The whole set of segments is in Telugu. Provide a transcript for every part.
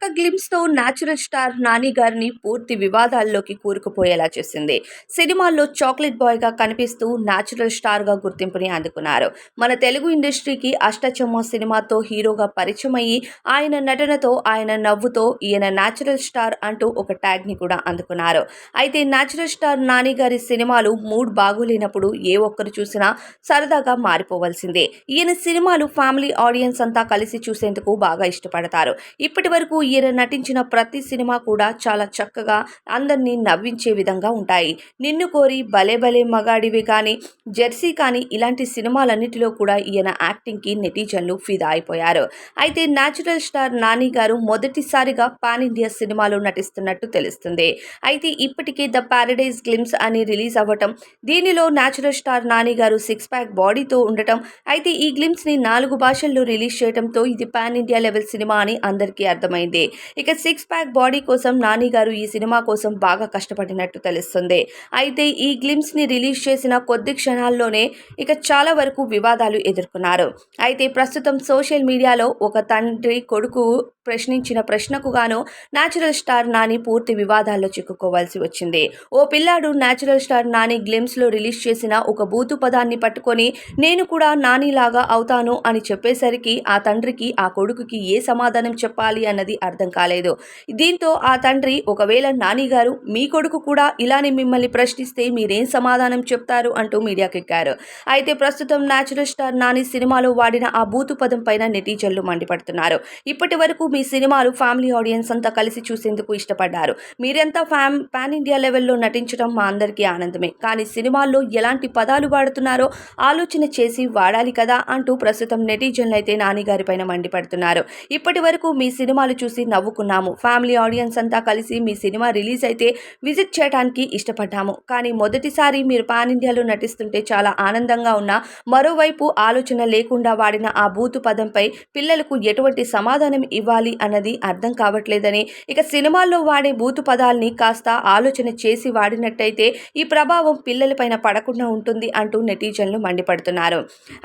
ఒక్క గ్లిమ్స్తో న్యాచురల్ స్టార్ నాని గారిని పూర్తి వివాదాల్లోకి కూరుకుపోయేలా చేసింది. సినిమాల్లో చాక్లెట్ బాయ్గా కనిపిస్తూ న్యాచురల్ స్టార్గా గుర్తింపుని అందుకున్నారు. మన తెలుగు ఇండస్ట్రీకి అష్టచమ్మ సినిమాతో హీరోగా పరిచయం అయ్యి ఆయన నటనతో ఆయన నవ్వుతో ఈయన న్యాచురల్ స్టార్ అంటూ ఒక ట్యాగ్ని కూడా అందుకున్నారు. అయితే న్యాచురల్ స్టార్ నాని గారి సినిమాలు మూడ్ బాగోలేనప్పుడు ఏ ఒక్కరు చూసినా సరదాగా మారిపోవలసిందే. ఈయన సినిమాలు ఫ్యామిలీ ఆడియన్స్ అంతా కలిసి చూసేందుకు బాగా ఇష్టపడతారు. ఇప్పటి వరకు ఈయన నటించిన ప్రతి సినిమా కూడా చాలా చక్కగా అందరినీ నవ్వించే విధంగా ఉంటాయి. నిన్ను కోరి భలే భలే మగాడివి కానీ జెర్సీ కానీ ఇలాంటి సినిమాలన్నిటిలో కూడా ఈయన యాక్టింగ్కి నెటిజన్లు ఫిదా అయిపోయారు. అయితే న్యాచురల్ స్టార్ నాని గారు మొదటిసారిగా పాన్ ఇండియా సినిమాలో నటిస్తున్నట్టు తెలుస్తుంది. అయితే ఇప్పటికే ద ప్యారడైజ్ గ్లిమ్స్ అని రిలీజ్ అవ్వటం దీనిలో న్యాచురల్ స్టార్ నాని గారు సిక్స్ ప్యాక్ బాడీతో ఉండటం అయితే ఈ గ్లిమ్స్ని నాలుగు భాషల్లో రిలీజ్ చేయడంతో ఇది పాన్ ఇండియా లెవెల్ సినిమా అని అందరికీ అర్థమైంది. ఇక సిక్స్ ప్యాక్ బాడీ కోసం నాని గారు ఈ సినిమా కోసం బాగా కష్టపడినట్టు తెలుస్తుంది. అయితే ఈ గ్లిమ్స్ని రిలీజ్ చేసిన కొద్ది క్షణాల్లోనే ఇక చాలా వరకు వివాదాలు ఎదుర్కొన్నారు. అయితే ప్రస్తుతం సోషల్ మీడియాలో ఒక తండ్రి కొడుకు ప్రశ్నించిన ప్రశ్నకు గాను న్యాచురల్ స్టార్ నాని పూర్తి వివాదాల్లో చిక్కుకోవాల్సి వచ్చింది. ఓ పిల్లాడు న్యాచురల్ స్టార్ నాని గ్లిమ్స్లో రిలీజ్ చేసిన ఒక బూతు పదాన్ని పట్టుకొని నేను కూడా నానిలాగా అవుతాను అని చెప్పేసరికి ఆ తండ్రికి ఆ కొడుకుకి ఏ సమాధానం చెప్పాలి అన్నది అర్థం కాలేదు. దీంతో ఆ తండ్రి ఒకవేళ నాని గారు మీ కొడుకు కూడా ఇలానే మిమ్మల్ని ప్రశ్నిస్తే మీరేం సమాధానం చెప్తారు? అంటూ మీడియాకెక్కారు. అయితే ప్రస్తుతం న్యాచురల్ స్టార్ నాని సినిమాలో వాడిన ఆ బూతు పదం పైన నెటిజన్లు మండిపడుతున్నారు. ఇప్పటి వరకు మీ సినిమాలు ఫ్యామిలీ ఆడియన్స్ అంతా కలిసి చూసేందుకు ఇష్టపడ్డారు. మీరెంతా ఫ్యామ్ పాన్ ఇండియా లెవెల్లో నటించడం మా అందరికీ ఆనందమే. కానీ సినిమాల్లో ఎలాంటి పదాలు వాడుతున్నారో ఆలోచన చేసి వాడాలి కదా అంటూ ప్రస్తుతం నెటిజన్లు అయితే నాని గారి పైన మండిపడుతున్నారు. ఇప్పటి వరకు మీ సినిమాలు చూసి నవ్వుకున్నాము. ఫ్యామిలీ ఆడియన్స్ అంతా కలిసి మీ సినిమా రిలీజ్ అయితే విజిట్ చేయడానికి ఇష్టపడ్డాము. కానీ మొదటిసారి మీరు పాన్ ఇండియాలో నటిస్తుంటే చాలా ఆనందంగా ఉన్నా మరోవైపు ఆలోచన లేకుండా వాడిన ఆ బూతు పదంపై పిల్లలకు ఎటువంటి సమాధానం ఇవ్వాలి అన్నది అర్థం కావట్లేదని. ఇక సినిమాల్లో వాడే బూతు పదాల్ని కాస్త ఆలోచన చేసి వాడినట్టయితే ఈ ప్రభావం పిల్లలపైన పడకుండా ఉంటుంది అంటూ నెటిజన్లు మండిపడుతున్నారు.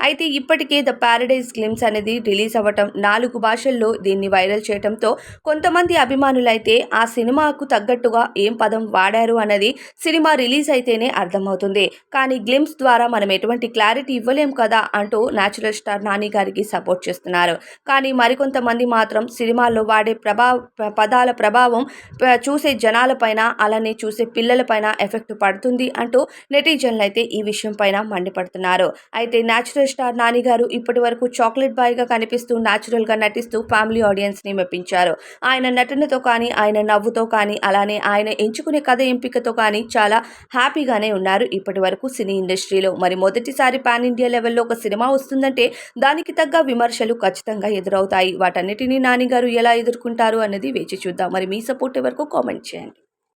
అయితే ఇప్పటికే ద ప్యారడైజ్ గ్లిమ్స్ అనేది రిలీజ్ అవ్వటం నాలుగు భాషల్లో దీన్ని వైరల్ చేయడంతో కొంతమంది అభిమానులైతే ఆ సినిమాకు తగ్గట్టుగా ఏం పదం వాడారు అన్నది సినిమా రిలీజ్ అయితేనే అర్థమవుతుంది. కానీ గ్లిమ్స్ ద్వారా మనం ఎటువంటి క్లారిటీ ఇవ్వలేం కదా అంటూ న్యాచురల్ స్టార్ నాని గారికి సపోర్ట్ చేస్తున్నారు. కానీ మరికొంతమంది మాత్రం సినిమాల్లో వాడే ప్రభా పదాల ప్రభావం చూసే జనాలపైన అలానే చూసే పిల్లలపైన ఎఫెక్ట్ పడుతుంది అంటూ నెటిజన్లు అయితే ఈ విషయం పైన మండిపడుతున్నారు. అయితే న్యాచురల్ స్టార్ నాని గారు ఇప్పటి వరకు చాక్లెట్ బాయ్గా కనిపిస్తూ న్యాచురల్గా నటిస్తూ ఫ్యామిలీ ఆడియన్స్ని మెప్పించారు. ఆయన నటనతో కానీ ఆయన నవ్వుతో కానీ అలానే ఆయన ఎంచుకునే కథ ఎంపికతో కానీ చాలా హ్యాపీగానే ఉన్నారు. ఇప్పటి వరకు సినీ ఇండస్ట్రీలో మరి మొదటిసారి పాన్ ఇండియా లెవెల్లో ఒక సినిమా వస్తుందంటే దానికి తగ్గ విమర్శలు ఖచ్చితంగా ఎదురవుతాయి. వాటన్నిటినీ నాని గారు ఎలా ఎదుర్కొంటారు అన్నది వేచి చూద్దాం. మరి మీ సపోర్ట్ వరకు కామెంట్ చేయండి.